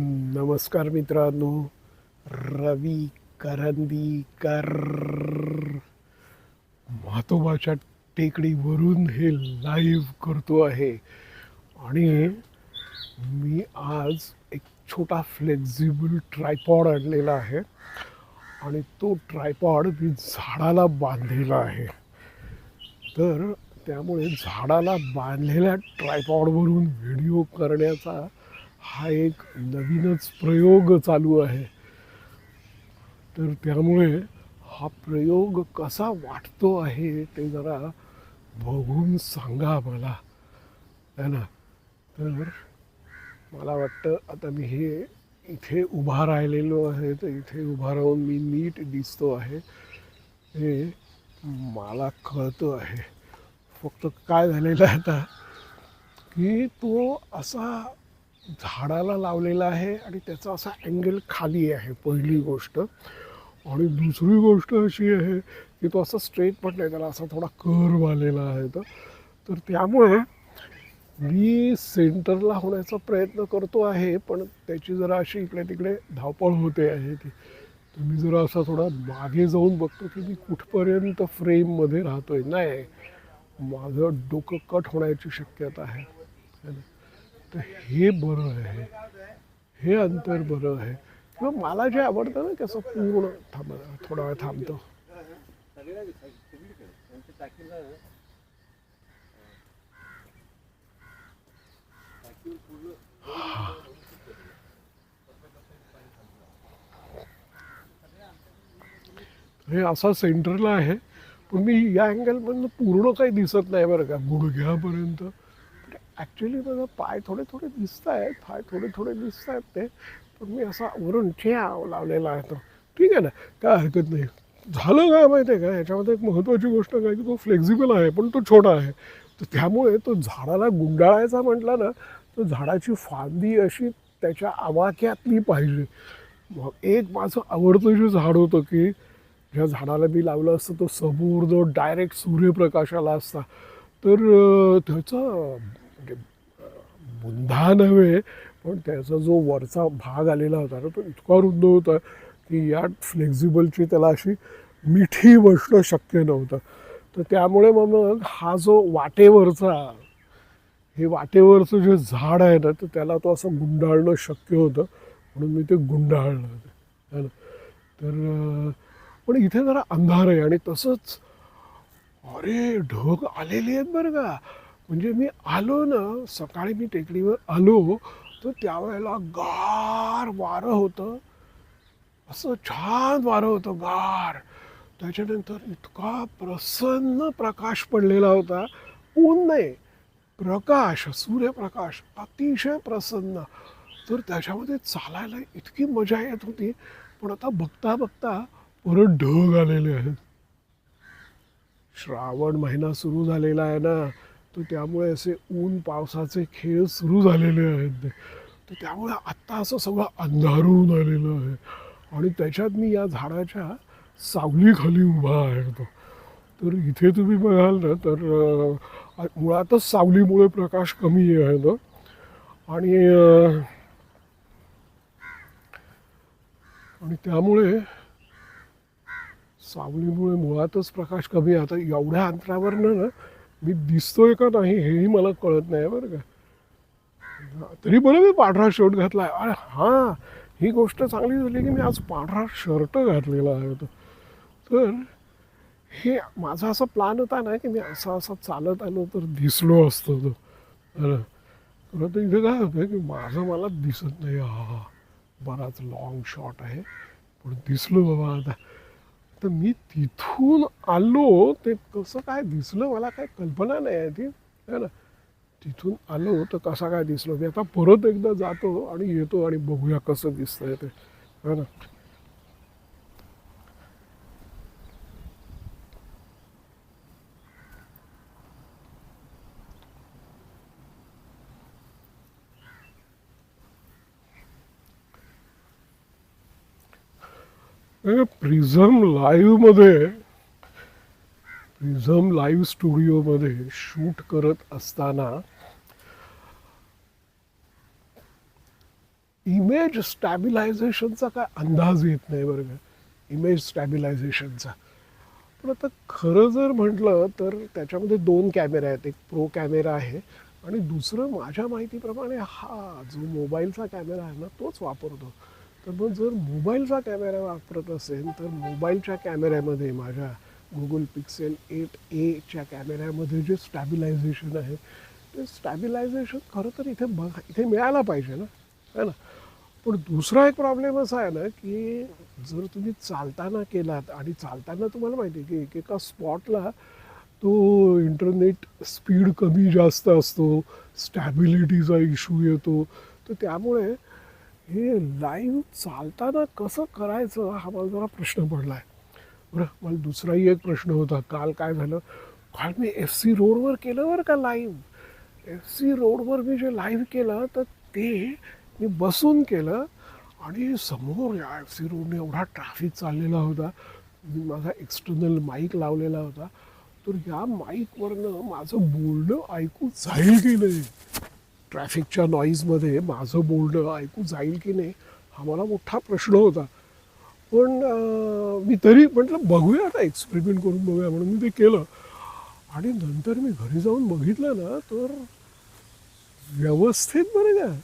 नमस्कार मित्रांनो रवी करंदीकर. म्हातोबाच्या टेकडीवरून हे लाईव्ह करतो आहे. आणि मी आज एक छोटा फ्लेक्झिबल ट्रायपॉड आणलेला आहे. आणि तो ट्रायपॉड मी झाडाला बांधलेला आहे. तर त्यामुळे झाडाला बांधलेल्या ट्रायपॉडवरून व्हिडिओ करण्याचा हा एक नवीनच प्रयोग चालू आहे. तर त्यामुळे हा प्रयोग कसा वाटतो आहे ते जरा बघून सांगा मला. है ना? तर मला वाटतं आता मी हे इथे उभा राहिलेलो आहे तर इथे उभा राहून मी नीट दिसतो आहे. हे मला कळतं आहे. फक्त काय झालेलं आहे आता? की तो असा झाडाला लावलेला आहे आणि त्याचा असा अँगल खाली आहे पहिली गोष्ट. आणि दुसरी गोष्ट अशी आहे की तो असा स्ट्रेट पण नाही त्याला असा थोडा कर्व आलेला आहे तर तर त्यामुळे मी सेंटरला होण्याचा प्रयत्न करतो आहे पण त्याची जरा अशी इकडे तिकडे धावपळ होते आहे ती. तर मी जरा असा थोडा मागे जाऊन बघतो की मी कुठपर्यंत फ्रेममध्ये राहतो आहे नाही माझं डोकं कट होण्याची शक्यता आहे. है ना? तर हे बरं आहे. हे अंतर बरं आहे. किंवा मला जे आवडतं ना कसं पूर्ण थांब थोडा वेळ थांबतो. हे. असा सेंटरला आहे. पण मी या अँगलमधनं पूर्ण काही दिसत नाही बरं का. गुडघ्यापर्यंत. ॲक्च्युली माझा पाय थोडे थोडे दिसत आहेत पाय थोडे थोडे दिसत आहेत ते. पण मी असा वरून ठ्याव लावलेला आहे तो. ठीक आहे ना? काय हरकत नाही. झालं काय माहिती आहे का? याच्यामध्ये एक महत्त्वाची गोष्ट काय की तो फ्लेक्झिबल आहे पण तो छोटा आहे. तर त्यामुळे तो झाडाला गुंडाळायचा म्हटला ना तर झाडाची फांदी अशी त्याच्या आवाक्यातली पाहिजे. मग एक माझं आवडतं जे झाड होतं की ज्या झाडाला मी लावलं असतं तो समोर जो डायरेक्ट सूर्यप्रकाशाला असता. तर त्याचा म्हणजे, बुंधा नव्हे पण त्याचा जो वरचा भाग आलेला होता ना तो इतका रुंद होता की या फ्लेक्झिबलची त्याला अशी मिठी बसणं शक्य नव्हतं. तर त्यामुळे मग हा जो वाटेवरचा हे वाटेवरचं जे झाड आहे ना तर त्याला तो असं गुंडाळणं शक्य होतं म्हणून मी ते गुंडाळलं है ना? तर पण इथे जरा अंधार आहे आणि तसंच अरे ढग आलेली आहेत बरं का. म्हणजे मी आलो ना सकाळी मी टेकडीवर आलो तर त्यावेळेला गार वारं होतं. असं छान वारं होतं गार. त्याच्यानंतर इतका प्रसन्न प्रकाश पडलेला होता. ऊन नाही प्रकाश सूर्यप्रकाश अतिशय प्रसन्न. तर त्याच्यामध्ये चालायला इतकी मजा येत होती पण आता बघता बघता परत ढग आलेले आहेत. श्रावण महिना सुरू झालेला आहे ना. तर त्यामुळे असे ऊन पावसाचे खेळ सुरू झालेले आहेत. तर त्यामुळे आत्ता असं सगळं अंधारून आलेलं आहे. आणि त्याच्यात मी या झाडाच्या सावलीखाली उभा आहे तो. तर इथे तुम्ही बघाल ना तर मुळातच सावलीमुळे प्रकाश कमी आहे ना. आणि आणि त्यामुळे सावलीमुळे मुळातच प्रकाश कमी आहे. आता एवढ्या अंतरावरनं ना मी दिसतोय का नाही हेही मला कळत नाही बरं का. तरी बरं मी पांढरा शर्ट घातला आहे अरे हां ही गोष्ट चांगली झाली की मी आज पांढरा शर्ट घातलेला आहे तो. तर हे माझा असा प्लॅन होता ना की मी असा असा चालत आलो तर दिसलो असतो तो. अरे खरं तर इथे काय होतं की माझं मला दिसत नाही. हा बराच लॉंग शॉट आहे. पण दिसलो बाबा आता. तर मी तिथून आलो ते कसं काय दिसलं मला काय कल्पना नाही आहे ती. है ना? तिथून आलो तर कसा काय दिसलो? मी आता परत एकदा जातो आणि येतो आणि बघूया कसं दिसतंय ते. है ना? प्रिझम लाईव्हमध्ये प्रिझम लाईव्ह स्टुडिओमध्ये शूट करत असताना इमेज स्टॅबिलायझेशनचा काय अंदाज येत नाही बरं का. इमेज स्टॅबिलायझेशनचा पण आता खरं जर म्हटलं तर त्याच्यामध्ये दोन कॅमेरे आहेत. एक प्रो कॅमेरा आहे आणि दुसरं माझ्या माहितीप्रमाणे हा जो मोबाईलचा कॅमेरा आहे ना तोच वापरतो. तर मग जर मोबाईलचा कॅमेरा वापरत असेल तर मोबाईलच्या कॅमेऱ्यामध्ये माझ्या गुगल पिक्सेल एट एच्या कॅमेऱ्यामध्ये जे स्टॅबिलायझेशन आहे ते स्टॅबिलायझेशन खरं तर इथे बघा इथे मिळायला पाहिजे ना है ना? पण दुसरा एक प्रॉब्लेम असा आहे ना की जर तुम्ही चालताना केलात आणि चालताना तुम्हाला माहिती आहे की एकेका स्पॉटला तो इंटरनेट स्पीड कमी जास्त असतो स्टॅबिलिटीचा इश्यू येतो तर त्यामुळे हे लाईव्ह चालताना कसं करायचं? हा मला जरा प्रश्न पडला आहे बरं मला दुसराही एक प्रश्न होता. काल काय झालं? काल मी एफ सी रोडवर केलं बरं का लाईव्ह एफ सी रोडवर मी जे लाईव्ह केलं तर ते मी बसून केलं आणि समोर या एफ सी रोडने एवढा ट्रॅफिक चाललेला होता. मी माझा एक्सटर्नल माईक लावलेला होता. तर या माईकवरनं माझं बोलणं ऐकू जाईल की नाही? ट्रॅफिकच्या नॉईजमध्ये माझं बोलणं ऐकू जाईल की नाही हा मला मोठा प्रश्न होता. पण मी तरी म्हटलं बघूया आता एक्सपेरिमेंट करून बघूया म्हणून मी ते केलं. आणि नंतर मी घरी जाऊन बघितलं ना तर व्यवस्थित बरं का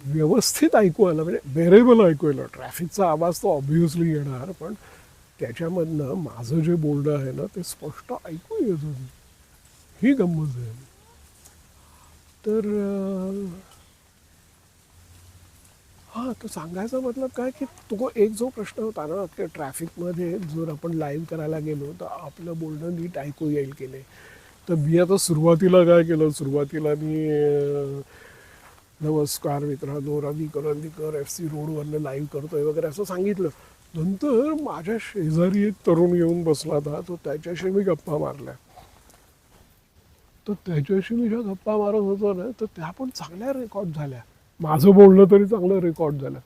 व्यवस्थित ऐकू आलं. म्हणजे बेरेबल ऐकू आलं. ट्रॅफिकचा आवाज तो ऑब्व्हियसली येणार पण त्याच्यामधनं माझं जे बोलणं आहे ना ते स्पष्ट ऐकू येत होतं. ही गंमत आहे तर हां तो सांगायचा मतलब काय की तो एक जो प्रश्न होता ना की ट्रॅफिकमध्ये जर आपण लाईव्ह करायला गेलो तर आपलं बोलणं नीट ऐकू येईल की नाही? तर मी आता सुरुवातीला काय केलं? सुरुवातीला मी नमस्कार मित्रांनो रवी करंदीकर एफ सी रोडवरनं लाईव्ह करतोय वगैरे असं सांगितलं. नंतर माझ्या शेजारी एक तरुण येऊन बसला होता तो त्याच्याशी मी गप्पा मारल्या. तर त्याच्याशी मी ज्या गप्पा मारत होतो ना तर त्या पण चांगल्या रेकॉर्ड झाल्या. माझं बोलणं तरी चांगलं रेकॉर्ड झालं.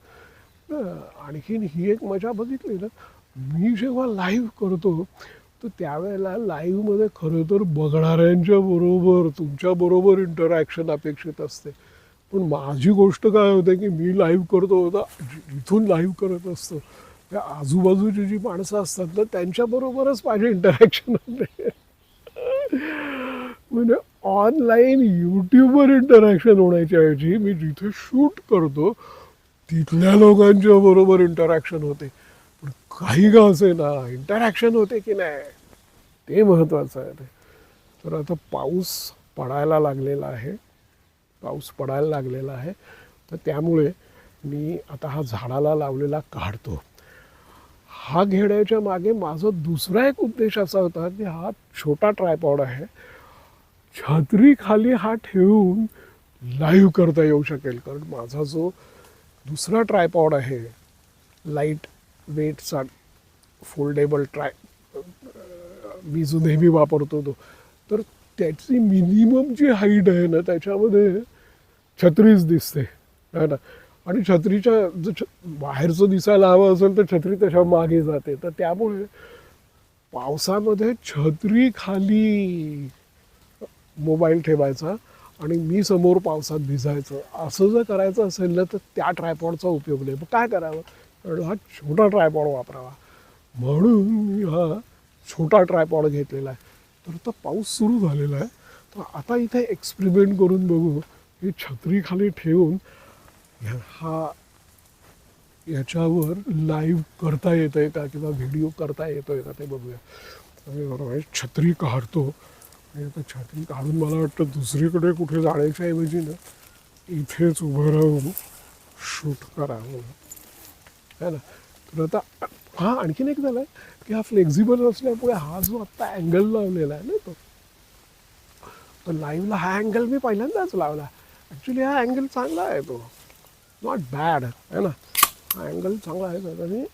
आणखीन ही एक मजा बघितली ना मी जेव्हा लाईव्ह करतो तर त्यावेळेला लाईव्हमध्ये खरं तर बघणाऱ्यांच्या बरोबर तुमच्याबरोबर इंटरॅक्शन अपेक्षित असते. पण माझी गोष्ट काय होते की मी लाईव्ह करतो होता इथून लाईव्ह करत असतो. त्या आजूबाजूची जी माणसं असतात ना त्यांच्याबरोबरच माझे इंटरॅक्शन होते. म्हणजे ऑनलाईन यूट्यूबवर इंटरॅक्शन होण्याच्या ऐवजी मी जिथे शूट करतो तिथल्या लोकांच्या बरोबर इंटरॅक्शन होते. पण काही का असे ना इंटरॅक्शन होते की नाही? ते महत्त्वाचं आहे. ते तर आता पाऊस पडायला लागलेला आहे. पाऊस पडायला लागलेला आहे. तर त्यामुळे मी आता हा झाडाला लावलेला काढतो. हा घेण्याच्या मागे माझा दुसरा एक उद्देश असा होता की हा छोटा ट्रायपॉड आहे. छत्री खाली हा ठेवून लाईव्ह करता येऊ शकेल. कारण माझा जो दुसरा ट्रायपॉड आहे लाइट वेटचा फोल्डेबल ट्राय मी जो नेहमी वापरतो तो तर त्याची मिनिमम जी हाईट आहे ना त्याच्यामध्ये छत्रीच दिसते. है ना? आणि छत्रीच्या जर छ बाहेरचं दिसायला हवं असेल तर छत्री त्याच्यामागे जाते. तर त्यामुळे पावसामध्ये छत्री खाली मोबाईल ठेवायचा आणि मी समोर पावसात भिजायचं. असं जर करायचं असेल ना तर त्या ट्रायपॉडचा उपयोग नाही. मग काय करावं? कारण हा छोटा ट्रायपॉड वापरावा. म्हणून मी हा छोटा ट्रायपॉड घेतलेला आहे. तर आता पाऊस सुरू झालेला आहे. तर आता इथे एक्सपेरिमेंट करून बघू. ही छत्री खाली ठेवून ह्या- हा याच्यावर लाईव्ह करता येतं आहे का किंवा व्हिडिओ करता येतो आहे का ते बघूया. आणि बरोबर छत्री काढतो. आणि आता छत्री काढून मला वाटतं दुसरीकडे कुठे जाण्याच्या ऐवजी ना इथेच उभं राहून शूट करावं. है ना? तर आता हा आणखीन एक झालं की हा फ्लेक्झिबल असल्यामुळे हा जो आत्ता अँगल लावलेला आहे ना तो तर लाईव्हला हा अँगल मी पहिल्यांदाच लावला. ॲक्च्युली हा अँगल चांगला आहे तो. नॉट बॅड आहे ना? हा अँगल चांगला आहे तर आणि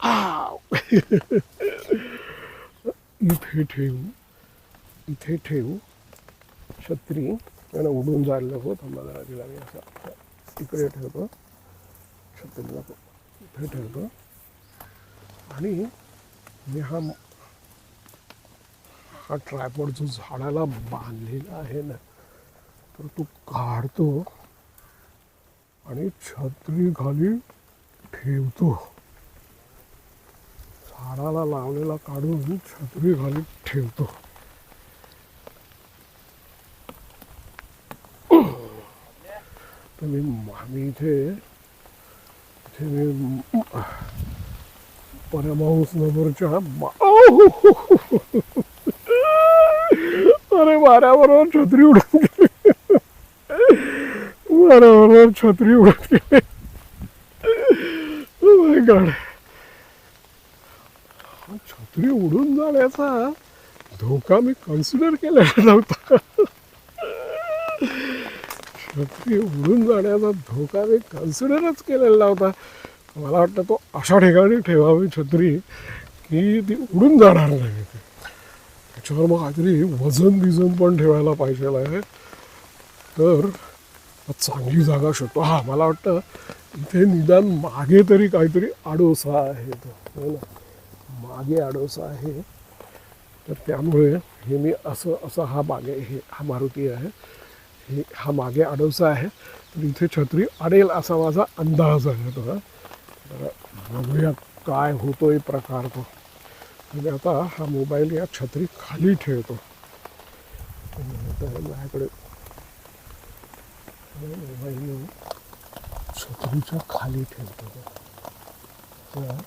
आव! इथे ठेवू इथे ठेवू. छत्री. त्यानं उडून जायला नको थांबा जरा तिला मी असा. इकडे ठेवतो. छत्रीला इथे ठेवतो. आणि मी हा हा ट्रायपॉड जो झाडाला बांधलेला आहे ना तर तो काढतो आणि छत्री खाली ठेवतो. झाडाला लावलेला काढून छत्री खाली ठेवतो. तुम्ही मी आम्ही इथे इथे मी परमहंस नगरच्या मा- अरे वाऱ्याबरोबर छत्री उडून गेली वाऱ्याबरोबर छत्री उडत गेली Oh छत्री उडून जाण्याचा धोका मी कन्सिडर केला नव्हता छत्री उडून जाण्याचा धोका मी कन्सिडरच केलेला होता. मला वाटतं तो अशा ठिकाणी ठेवावी छत्री की ती उडून जाणार नाही. त्याच्यावर मग काहीतरी वजन बिजन पण ठेवायला पाहिजे आहे. तर चांगली जागा शोधतो. हा मला वाटतं इथे निदान मागे तरी काहीतरी आडोसा आहे तो. हो ना? मागे आडोसा आहे. तर त्यामुळे हे मी असं असं हा बागे हे हा मारुती आहे. हे हा मागे आडवसा आहे. तर इथे छत्री अडेल असा माझा अंदाज आहे. तो तर बघूया काय होतोय प्रकार तो. आणि आता हा मोबाईल या छत्री खाली ठेवतो. तर माझ्याकडे मोबाईल छत्रीच्या खाली ठेवतो. तो. त्या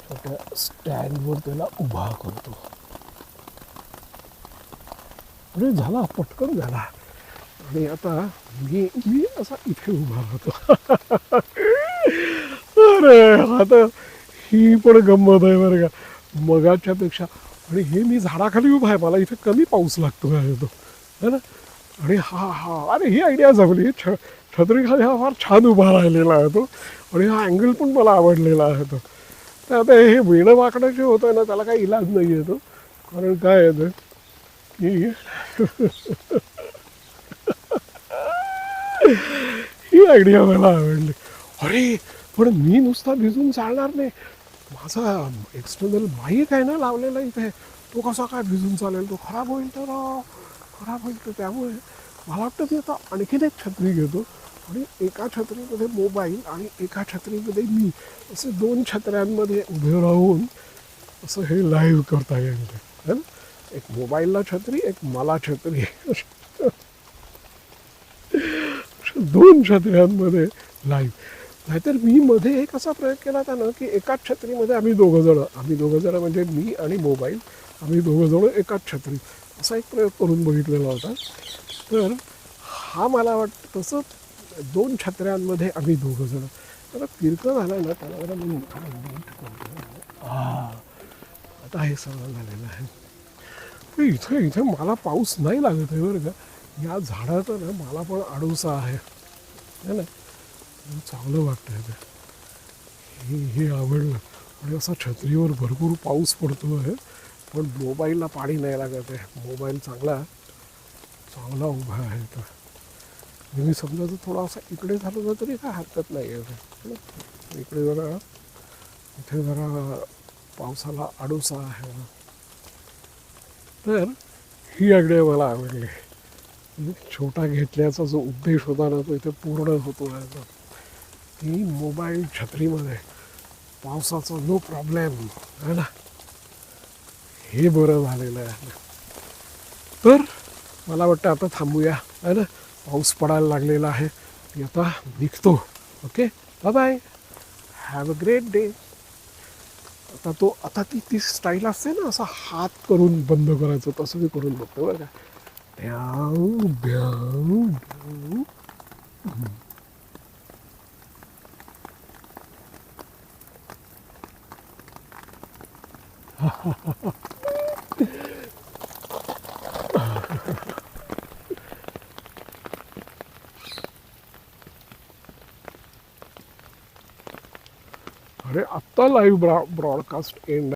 छोट्या स्टँडवर त्याला उभा करतो. अरे झाला पटकन झाला. आणि आता मी मी असा इथे उभा राहतो. अरे आता ही पण गंमत आहे बरं का. मगाच्या पेक्षा आणि हे मी झाडाखाली उभा आहे मला इथे कमी पाऊस लागतो काय तो. है ना? आणि हा हा अरे ही आयडिया जमली. छ छत्रीखाली हा फार छान उभा राहिलेला आहे तो. आणि हा अँगल पण मला आवडलेला आहे तो. तर आता हे वेणं वाकडं जे होतं ना त्याला काही इलाज नाही येतो कारण काय येतं की ही आयडिया मला आवडली. अरे पण मी नुसता भिजून चालणार नाही. माझा एक्सटर्नल माईक आहे ना लावलेला इथे. तो कसा काय भिजून चालेल? तो खराब होईल तर खराब होईल तर त्यामुळे मला वाटतं की आता आणखीन एक छत्री घेतो. आणि एका छत्रीमध्ये मोबाईल आणि एका छत्रीमध्ये मी असे दोन छत्र्यांमध्ये उभे राहून असं हे लाईव्ह करता येईल. ते एक मोबाईलला छत्री एक मला छत्री. दोन छत्र्यांमध्ये लाईव्ह नाहीतर मी मध्ये एक असा प्रयोग केला होता ना की एकाच छत्रीमध्ये आम्ही दोघं जण आम्ही दोघं जण म्हणजे मी आणि मोबाईल आम्ही दोघं जण एकाच छत्री. असा एक प्रयोग करून बघितलेला होता. तर हा मला वाटतं तसं दोन छत्र्यांमध्ये आम्ही दोघं जण. किरकं तिरकं झालं ना त्याला जरा मी हा आता हे सगळं झालेलं आहे. पण इथं इथे मला पाऊस नाही लागत आहे बरं का. या झाडाचं ना मला पण आडोसा आहे. है ना? चांगलं वाटतं ते. हे हे आवडलं. आणि असा छत्रीवर भरपूर पाऊस पडतो आहे पण मोबाईलला पाणी नाही लागत आहे. मोबाईल चांगला चांगला उभा आहे तर मी म्हणजे समजा जर थोडा असा इकडे झालं तर तरी काय हरकत नाही आहे इकडे जरा इथे जरा पावसाला आडोसा आहे. ना तर ही आयडिया मला आवडली. छोटा घेतल्याचा जो उद्देश होता ना तो इथे पूर्ण होतो याचा ती मोबाईल छत्रीमध्ये पावसाचा नो प्रॉब्लेम है ना? हे बरं झालेलं आहे. तर मला वाटतं आता थांबूया है ना? पाऊस पडायला लागलेला आहे. मी आता निघतो okay? Bye bye have a great day आता तो आता ती ती स्टाईल असते ना असा हात करून बंद करायचं तसं मी करून बघतो बरं का? ब्याव ब्याव ब्याव अरे आत्ता लाईव्ह ब्रॉडकास्ट एंड